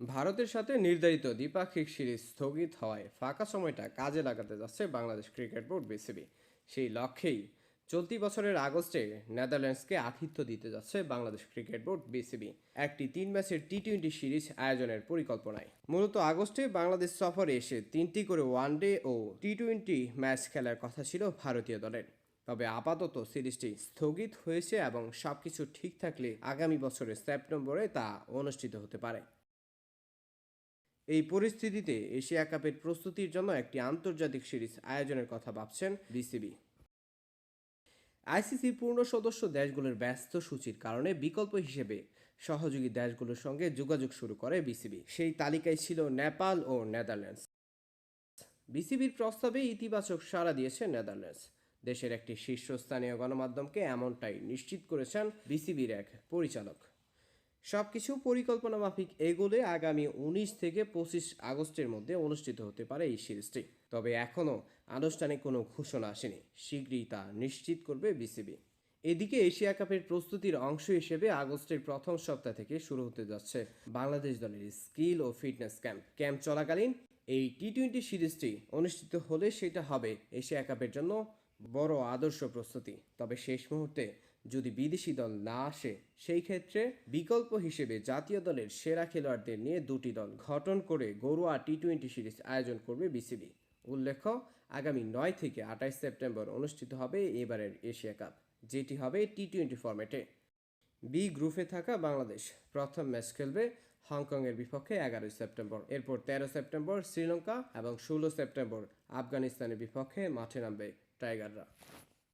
ভারতের সাথে নির্ধারিত দ্বিপাক্ষিক সিরিজ স্থগিত হওয়ায় ফাঁকা সময়টা কাজে লাগাতে যাচ্ছে বাংলাদেশ ক্রিকেট বোর্ড বিসিবি। সেই লক্ষ্যেই চলতি বছরের আগস্টে নেদারল্যান্ডসকে আতিথ্য দিতে যাচ্ছে বাংলাদেশ ক্রিকেট বোর্ড বিসিবি। একটি তিন ম্যাচের টি টোয়েন্টি সিরিজ আয়োজনের পরিকল্পনায়। মূলত আগস্টে বাংলাদেশ সফরে এসে তিনটি করে ওয়ানডে ও টি টোয়েন্টি ম্যাচ খেলার কথা ছিল ভারতীয় দলের। তবে আপাতত সিরিজটি স্থগিত হয়েছে এবং সবকিছু ঠিক থাকলে আগামী বছরের সেপ্টেম্বরে তা অনুষ্ঠিত হতে পারে। এই পরিস্থিতিতে এশিয়া কাপের প্রস্তুতির জন্য একটি আন্তর্জাতিক সিরিজ আয়োজনের কথা ভাবছেন বিসিবি। আইসিসির পূর্ণ সদস্য দেশগুলোর ব্যস্ত সূচির কারণে বিকল্প হিসেবে সহযোগী দেশগুলোর সঙ্গে যোগাযোগ শুরু করে বিসিবি। সেই তালিকায় ছিল নেপাল ও নেদারল্যান্ডস। বিসিবির প্রস্তাবে ইতিবাচক সাড়া দিয়েছে নেদারল্যান্ডস। দেশের একটি শীর্ষস্থানীয় গণমাধ্যমকে এমনটাই নিশ্চিত করেছেন বিসিবির এক পরিচালক। সবকিছু পরিকল্পনা মাফিক এগোলে আগামী উনিশ থেকে পঁচিশ আগস্টের মধ্যে অনুষ্ঠিত হতে পারে এই সিরিজটি। তবে এখনও আনুষ্ঠানিক কোনো ঘোষণা আসেনি। শীঘ্রই তা নিশ্চিত করবে বিসিবি। এদিকে এশিয়া কাপের প্রস্তুতির অংশ হিসেবে আগস্টের প্রথম সপ্তাহ থেকে শুরু হতে যাচ্ছে বাংলাদেশ দলের স্কিল ও ফিটনেস ক্যাম্প। ক্যাম্প চলাকালীন এই টি টোয়েন্টি সিরিজটি অনুষ্ঠিত হলে সেটা হবে এশিয়া কাপের জন্য বড় আদর্শ প্রস্তুতি। তবে শেষ মুহূর্তে যদি বিদেশি দল না আসে, সেই ক্ষেত্রে বিকল্প হিসেবে জাতীয় দলের সেরা খেলোয়াড়দের নিয়ে দুটি দল গঠন করে ঘরোয়া টি টোয়েন্টি সিরিজ আয়োজন করবে বিসিবি। উল্লেখ্য, আগামী নয় থেকে আঠাইশ সেপ্টেম্বর অনুষ্ঠিত হবে এবারের এশিয়া কাপ, যেটি হবে টি টোয়েন্টি ফরম্যাটে। বি গ্রুপে থাকা বাংলাদেশ প্রথম ম্যাচ খেলবে হংকংয়ের বিপক্ষে এগারোই সেপ্টেম্বর। এরপর তেরো সেপ্টেম্বর শ্রীলঙ্কা এবং ষোলো সেপ্টেম্বর আফগানিস্তানের বিপক্ষে মাঠে নামবে টাইগাররা।